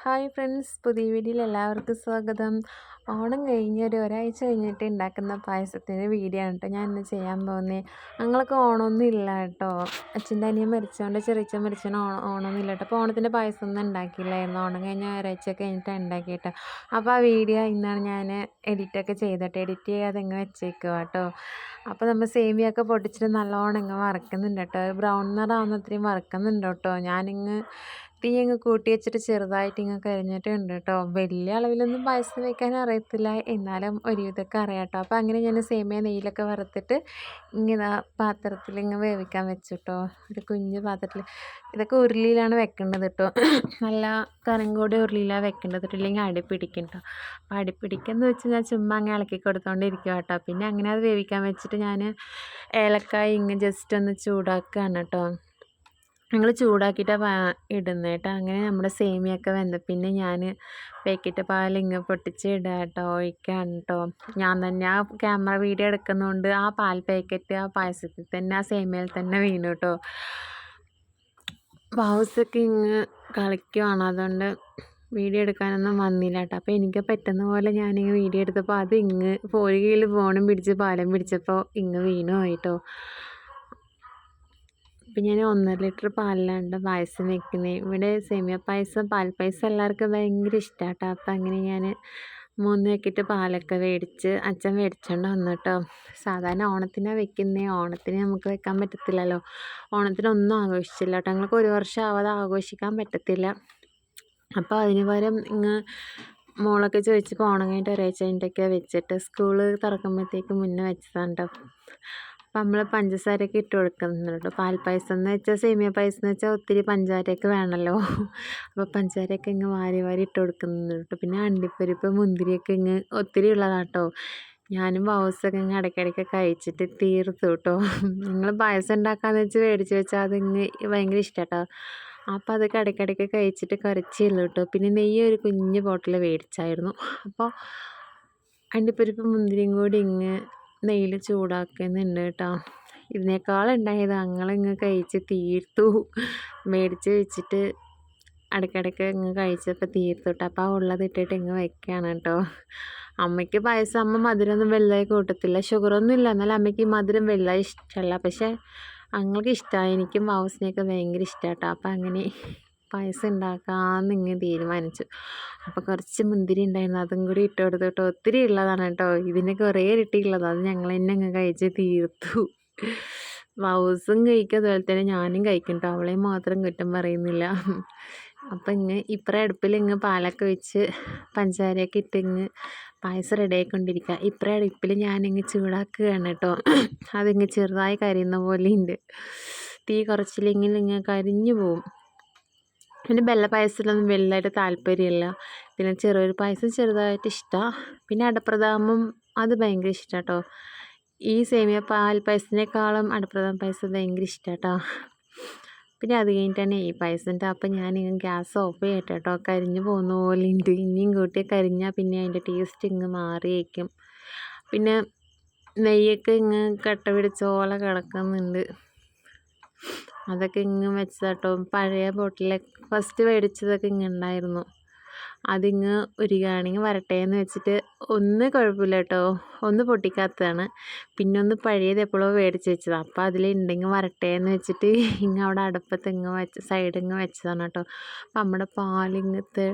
Hi friends പുതിയ വീഡിയോയിൽ എല്ലാവർക്കും സ്വാഗതം. ഓണം കഴിഞ്ഞ് ഒരു ഒരാഴ്ച കഴിഞ്ഞിട്ട് ഉണ്ടാക്കുന്ന പായസത്തിന്റെ വീഡിയോ ആണ് കേട്ടോ ഞാൻ ഇന്ന് ചെയ്യാൻ പോകുന്നത് ഞങ്ങൾക്ക് ഓണമൊന്നും ഇല്ല കേട്ടോ അച്ഛന്റെ അനിയൻ മരിച്ചോണ്ട് ചെറിയ മരിച്ചോണ്ട് ഓണം ഓണമൊന്നും ഇല്ല കേട്ടോ അപ്പോൾ ഓണത്തിന്റെ പായസം ഒന്നും ഉണ്ടാക്കിയില്ലായിരുന്നു ഓണം കഴിഞ്ഞ ഒരാഴ്ച കഴിഞ്ഞിട്ട് ഉണ്ടാക്കിയിട്ട് അപ്പോൾ ആ വീഡിയോ ഇന്നാണ് ഞാൻ എഡിറ്റൊക്കെ ചെയ്തിട്ട് എഡിറ്റ് ചെയ്യാതെ ഇങ്ങ് വെച്ചേക്കുക കേട്ടോ അപ്പോൾ നമ്മൾ സേമിയൊക്കെ പൊട്ടിച്ചിട്ട് നല്ലോണം ഇങ്ങ് വറക്കുന്നുണ്ട് കേട്ടോ ബ്രൗൺ നിറാവുന്ന അത്രയും വറക്കുന്നുണ്ട് കേട്ടോ ഞാനിങ്ങ് തീ അങ്ങ് കൂട്ടി വെച്ചിട്ട് ചെറുതായിട്ട് ഇങ്ങ് കരിഞ്ഞിട്ടുണ്ട് കേട്ടോ വലിയ അളവിലൊന്നും പായസം വെക്കാൻ അറിയത്തില്ല. എന്നാലും ഒരുവിധമൊക്കെ അറിയാം കേട്ടോ അപ്പോൾ അങ്ങനെ ഞാൻ സേമിയ നെയ്യിലൊക്കെ വറുത്തിട്ട് ഇങ്ങനെ പാത്രത്തിൽ ഇങ്ങ് വേവിക്കാൻ വെച്ചു കേട്ടോ ഒരു കുഞ്ഞു പാത്രത്തിൽ. ഇതൊക്കെ ഉരുളിയിലാണ് വെക്കേണ്ടത് കേട്ടോ നല്ല കനം കൂടി ഉരുളിയിലാണ് വെക്കേണ്ടത് കേട്ടോ ഇല്ലെങ്കിൽ അടി പിടിക്കും കേട്ടോ അപ്പോൾ അടി പിടിക്കെന്ന് വെച്ച് ഞാൻ ചുമ്മാ അങ്ങനെ ഇളക്കി കൊടുത്തോണ്ടിരിക്കുക കേട്ടോ പിന്നെ അങ്ങനെ അത് വേവിക്കാൻ വെച്ചിട്ട് ഞാൻ ഏലക്കായ ഇങ്ങ് ജസ്റ്റ് ഒന്ന് ചൂടാക്കുകയാണ് കേട്ടോ ഞങ്ങൾ ചൂടാക്കിയിട്ടാണ് ഇടുന്നത് കേട്ടോ. അങ്ങനെ നമ്മുടെ സേമിയൊക്കെ വെന്ത. പിന്നെ ഞാൻ പാക്കറ്റ് പാൽ ഇങ്ങ് പൊട്ടിച്ച് ഇടുക കേട്ടോ. ഒഴിക്കുകയാണ് കേട്ടോ. ഞാൻ തന്നെ ആ ക്യാമറ വീഡിയോ എടുക്കുന്നതുകൊണ്ട് ആ പാൽ പാക്കറ്റ് ആ പായസത്തിൽ തന്നെ ആ സേമിയയിൽ തന്നെ വീണു കേട്ടോ. ബൗസൊക്കെ ഇങ്ങ് കളിക്കുവാണ്. അതുകൊണ്ട് വീഡിയോ എടുക്കാനൊന്നും വന്നില്ല കേട്ടോ. അപ്പോൾ എനിക്ക് പറ്റുന്ന പോലെ ഞാനിങ്ങ് വീഡിയോ എടുത്തപ്പോൾ അത് ഇങ്ങ് പോരുകയിൽ ഫോണും പിടിച്ച് പാലം പിടിച്ചപ്പോൾ ഇങ്ങ് വീണു പോയിട്ടോ ഇപ്പം ഞാൻ ഒന്നര ലിറ്റർ പാലിലാണ് പായസം വെക്കുന്നത് ഇവിടെ സേമിയ പായസം പാൽ പായസം എല്ലാവർക്കും ഭയങ്കര ഇഷ്ടമാണ് കേട്ടോ അപ്പം അങ്ങനെ ഞാൻ മൂന്ന് വെക്കിട്ട് പാലൊക്കെ മേടിച്ച് അച്ഛൻ മേടിച്ചുകൊണ്ട് വന്നു കേട്ടോ സാധാരണ ഓണത്തിനാണ് വെക്കുന്നത് ഓണത്തിന് നമുക്ക് വെക്കാൻ പറ്റത്തില്ലല്ലോ. ഓണത്തിനൊന്നും ആഘോഷിച്ചില്ല കേട്ടോ. ഞങ്ങൾക്ക് ഒരു വർഷം ആവാതെ ആഘോഷിക്കാൻ പറ്റത്തില്ല. അപ്പോൾ അതിന് പകരം ഇങ്ങ് മോളൊക്കെ ചോദിച്ചപ്പോൾ ഓണം കഴിഞ്ഞിട്ട് ഒരാഴ്ച കഴിഞ്ഞിട്ടൊക്കെ വെച്ചിട്ട് സ്കൂൾ തുറക്കുമ്പോഴത്തേക്ക് മുന്നേ വെച്ചതാണ് കേട്ടോ അപ്പം നമ്മൾ പഞ്ചസാരയൊക്കെ ഇട്ട് കൊടുക്കുന്നുണ്ട്. കേട്ടോ പാൽപ്പായസം എന്ന് വെച്ചാൽ സേമിയ പായസം എന്ന് വെച്ചാൽ ഒത്തിരി പഞ്ചസാരയൊക്കെ വേണമല്ലോ അപ്പോൾ പഞ്ചാരയൊക്കെ ഇങ്ങ് വാരി വാരി ഇട്ട് കൊടുക്കുന്നുണ്ട്. പിന്നെ അണ്ടിപ്പരിപ്പ് മുന്തിരിയൊക്കെ ഇങ്ങ് ഒത്തിരി ഉള്ളതാണ് കേട്ടോ ഞാനും ബൗസൊക്കെ ഇങ്ങ് ഇടയ്ക്കിടയ്ക്ക് കഴിച്ചിട്ട് തീർത്തു കേട്ടോ. നിങ്ങൾ പായസം ഉണ്ടാക്കാന്ന് വെച്ച് മേടിച്ച് വെച്ചാൽ അതിങ്ങ് ഭയങ്കര ഇഷ്ടം കേട്ടോ അപ്പോൾ അതൊക്കെ ഇടയ്ക്കിടയ്ക്ക് കഴിച്ചിട്ട് കറിച്ചില്ല കേട്ടോ. പിന്നെ നെയ്യ് ഒരു കുഞ്ഞ് ബോട്ടിൽ മേടിച്ചായിരുന്നു. അപ്പോൾ അണ്ടിപ്പരിപ്പ് മുന്തിരിയും കൂടി ഇങ്ങ് നെയ്യിൽ ചൂടാക്കുന്നുണ്ട് കേട്ടോ ഇതിനേക്കാളുണ്ടായത് അങ്ങളിങ്ങ് കഴിച്ച് തീർത്തു. മേടിച്ച് വെച്ചിട്ട് ഇടയ്ക്കിടയ്ക്ക് ഇങ്ങ് കഴിച്ചപ്പോൾ തീർത്തു കേട്ടോ അപ്പോൾ ആ ഉള്ളത് ഇട്ടിട്ട് ഇങ്ങ് വെക്കുകയാണ് കേട്ടോ അമ്മയ്ക്ക് പായസം അമ്മ മധുരമൊന്നും വലുതായി കൂട്ടത്തില്ല. ഷുഗറൊന്നും ഇല്ല. എന്നാലും അമ്മയ്ക്ക് മധുരം വലുതായി ഇഷ്ടമല്ല പക്ഷേ അങ്ങൾക്ക് ഇഷ്ടമാണ് എനിക്കും വാവസിനെയൊക്കെ ഭയങ്കര ഇഷ്ടമാണ് കേട്ടോ അപ്പോൾ അങ്ങനെ പായസം ഉണ്ടാക്കാമെന്ന് ഇങ്ങനെ തീരുമാനിച്ചു. അപ്പോൾ കുറച്ച് മുന്തിരി ഉണ്ടായിരുന്നു. അതും കൂടി ഇട്ട് കൊടുത്തു. കേട്ടോ ഒത്തിരി ഉള്ളതാണ് കേട്ടോ. ഇതിന് കുറേ ഇരട്ടിയുള്ളതാണ് അത് ഞങ്ങൾ തന്നെ അങ്ങ് കഴിച്ച് തീർത്തു. മൗസും കഴിക്കും. അതുപോലെ തന്നെ ഞാനും കഴിക്കും കേട്ടോ. അവളെയും മാത്രം കുറ്റം പറയുന്നില്ല. അപ്പം ഇങ്ങ് ഇപ്പറേ അടുപ്പിൽ ഇങ്ങ് പാലൊക്കെ വെച്ച് പഞ്ചാരയൊക്കെ ഇട്ട് ഇങ്ങ് പായസം റെഡി ആയിക്കൊണ്ടിരിക്കുക ഇപ്പറേ അടുപ്പിൽ ഞാനിങ്ങ് ചൂടാക്കുകയാണ് കേട്ടോ. അതിങ്ങ് ചെറുതായി കരിയുന്ന പോലെ ഉണ്ട് തീ കുറച്ചില്ലെങ്കിൽ ഇങ്ങ് കരിഞ്ഞു പോവും. പിന്നെ ബെല്ല പായസത്തിലൊന്നും വലുതായിട്ട് താല്പര്യമില്ല. പിന്നെ ചെറിയൊരു പായസം ചെറുതായിട്ട് ഇഷ്ടമാണ് പിന്നെ അടപ്രഥമം അത് ഭയങ്കര ഇഷ്ടമാണ് കേട്ടോ ഈ സേമിയ പാൽ പായസത്തിനേക്കാളും അടപ്രഥമ പായസം ഭയങ്കര ഇഷ്ടമാണ് കേട്ടോ പിന്നെ അത് കഴിഞ്ഞിട്ടാണ് ഈ പായസത്തിന്റെ അപ്പം ഞാൻ ഗ്യാസ് ഓഫ് ചെയ്യട്ടെ കേട്ടോ കരിഞ്ഞു പോകുന്ന പോലെ ഉണ്ട് ഇനിയും കൂട്ടി കരിഞ്ഞാൽ പിന്നെ അതിന്റെ ടേസ്റ്റ് ഇങ്ങ് മാറിയേക്കും. പിന്നെ നെയ്യൊക്കെ ഇങ്ങ് കട്ട പിടിച്ചോളെ കിടക്കുന്നുണ്ട്. അതൊക്കെ ഇങ്ങ് വെച്ചതാട്ടോ പഴയ ബോട്ടിലെ ഫസ്റ്റ് മേടിച്ചതൊക്കെ ഇങ്ങ് ഉണ്ടായിരുന്നു. അതിങ്ങ് ഉരുകാണെങ്കിൽ വരട്ടെ എന്ന് വെച്ചിട്ട് ഒന്ന് കുഴപ്പമില്ല കേട്ടോ. ഒന്ന് പൊട്ടിക്കാത്തതാണ്. പിന്നെ ഒന്ന് പഴയത് എപ്പോഴോ മേടിച്ച് വെച്ചതാണ് അപ്പോൾ അതിലുണ്ടെങ്കിൽ വരട്ടെ എന്ന് വെച്ചിട്ട് ഇങ്ങ് അവിടെ അടുപ്പത്ത് ഇങ്ങ് വെച്ച് സൈഡിങ്ങ് വെച്ചതാണ് കേട്ടോ. അപ്പം നമ്മുടെ പാലിങ്ങത്തെ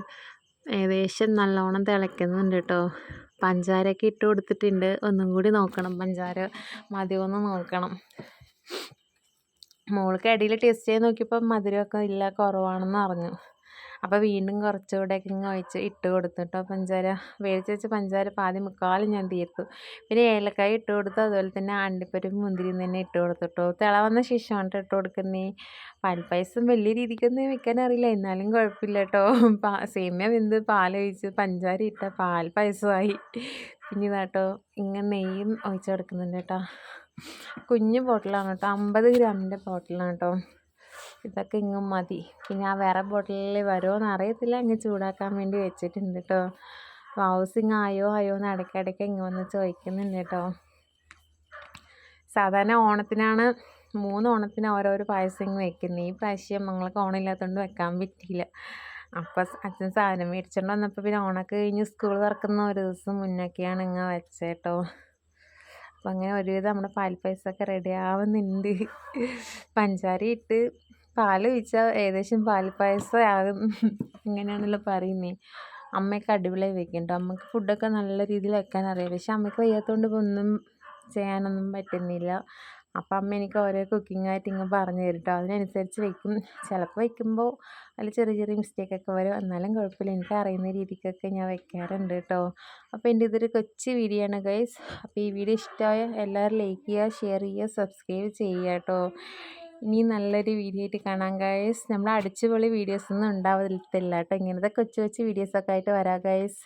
ഏകദേശം നല്ലോണം തിളയ്ക്കുന്നുണ്ട് കേട്ടോ. പഞ്ചാരയൊക്കെ ഇട്ട് കൊടുത്തിട്ടുണ്ട്. ഒന്നും കൂടി നോക്കണം. പഞ്ചാര മതിയൊന്ന് നോക്കണം. മോൾക്ക് ഇടയിൽ ടേസ്റ്റ് ചെയ്ത് നോക്കിയപ്പോൾ മധുരമൊക്കെ ഇല്ല കുറവാണെന്ന് അറിഞ്ഞു. അപ്പോൾ വീണ്ടും കുറച്ചുകൂടെയൊക്കെ ഇങ്ങ് ഒഴിച്ച് ഇട്ട് കൊടുത്തു കേട്ടോ പഞ്ചാര. വേവിച്ച് വെച്ച പഞ്ചാര പാതി മുക്കാലും ഞാൻ തീർത്തു. പിന്നെ ഏലക്കായ ഇട്ട് കൊടുത്തു അതുപോലെ തന്നെ അണ്ടിപ്പരും മുന്തിരിയും തന്നെ ഇട്ട് കൊടുത്തു കേട്ടോ തിള വന്ന ശേഷമാണ് ഇട്ട് കൊടുക്കുന്നേ? പാൽപ്പായസം വലിയ രീതിക്കൊന്നും വെക്കാൻ അറിയില്ല. എന്നാലും കുഴപ്പമില്ല കേട്ടോ പാ സേമിയ വെന്ത് പാലൊഴിച്ച് പഞ്ചാര ഇട്ട പാൽപ്പായസമായി. പിന്നെ ഇതാട്ടോ ഇങ്ങനെ നെയ്യും ഒഴിച്ച് കൊടുക്കുന്നുണ്ട് കേട്ടോ. കുഞ്ഞു ബോട്ടിലാണ് കേട്ടോ. അമ്പത് ഗ്രാമിന്റെ ബോട്ടിലാണ് കേട്ടോ. ഇതൊക്കെ ഇങ്ങ് മതി. പിന്നെ ആ വേറെ ബോട്ടിലിൽ വരുമോയെന്ന് അറിയത്തില്ല. ഇങ്ങ് ചൂടാക്കാൻ വേണ്ടി വെച്ചിട്ടുണ്ട് കേട്ടോ. ഹൗസിങ് ആയോ ആയോ എന്ന് ഇടയ്ക്കിടയ്ക്ക് ഇങ്ങ് വന്ന് ചോദിക്കുന്നുണ്ട് കേട്ടോ. സാധാരണ ഓണത്തിനാണ് മൂന്ന് ഓണത്തിന് ഓരോരോ പായസം വെക്കുന്നത്. ഈ പ്രാവശ്യം ഞങ്ങൾക്ക് ഓണമില്ലാത്തതുകൊണ്ട് വെക്കാൻ പറ്റിയില്ല. അപ്പം അച്ഛൻ സാധനം മേടിച്ചോണ്ട് വന്നപ്പോൾ പിന്നെ ഓണൊക്കെ കഴിഞ്ഞ് സ്കൂൾ തുറക്കുന്ന ഒരു ദിവസം മുന്നൊക്കെയാണ് ഇങ്ങനെ വെച്ചേട്ടോ അപ്പം അങ്ങനെ ഒരുവിധം നമ്മുടെ പാൽപ്പായസമൊക്കെ റെഡി ആവുന്നുണ്ട്. പഞ്ചാര ഇട്ട് പാൽ ഒഴിച്ചാൽ ഏകദേശം പാൽപ്പായസം ആകും. ഇങ്ങനെയാണല്ലോ പറയുന്നത് അമ്മയൊക്കെ അടിപൊളിയായി വെക്കും കേട്ടോ അമ്മയ്ക്ക് ഫുഡൊക്കെ നല്ല രീതിയിൽ വെക്കാൻ അറിയാം. പക്ഷെ അമ്മയ്ക്ക് വയ്യാത്തതുകൊണ്ട് ഒന്നും ചെയ്യാനൊന്നും പറ്റുന്നില്ല. അപ്പം അമ്മ എനിക്ക് ഓരോ കുക്കിംഗ് ആയിട്ട് ഇങ്ങനെ പറഞ്ഞു തരും കേട്ടോ അതിനനുസരിച്ച് വയ്ക്കും ചിലപ്പോൾ വയ്ക്കുമ്പോൾ അതിൽ ചെറിയ ചെറിയ മിസ്റ്റേക്കൊക്കെ വരും. എന്നാലും കുഴപ്പമില്ല. എനിക്ക് അറിയുന്ന രീതിക്കൊക്കെ ഞാൻ വെക്കാറുണ്ട് കേട്ടോ. അപ്പോൾ എന്റെ ഇതൊരു കൊച്ചു വീഡിയോ ആണ് ഗൈസ് അപ്പോൾ ഈ വീഡിയോ ഇഷ്ടമായ എല്ലാവരും ലൈക്ക് ചെയ്യുക ഷെയർ ചെയ്യുക സബ്സ്ക്രൈബ് ചെയ്യുക കേട്ടോ. ഇനി നല്ലൊരു വീഡിയോ ആയിട്ട് കാണാൻ ഗൈസ് നമ്മൾ അടിച്ചുപൊളി വീഡിയോസ് ഒന്നും ഉണ്ടാവത്തില്ല കേട്ടോ. ഇങ്ങനത്തെ കൊച്ചു കൊച്ചു വീഡിയോസൊക്കെ ആയിട്ട് വരാം ഗൈസ്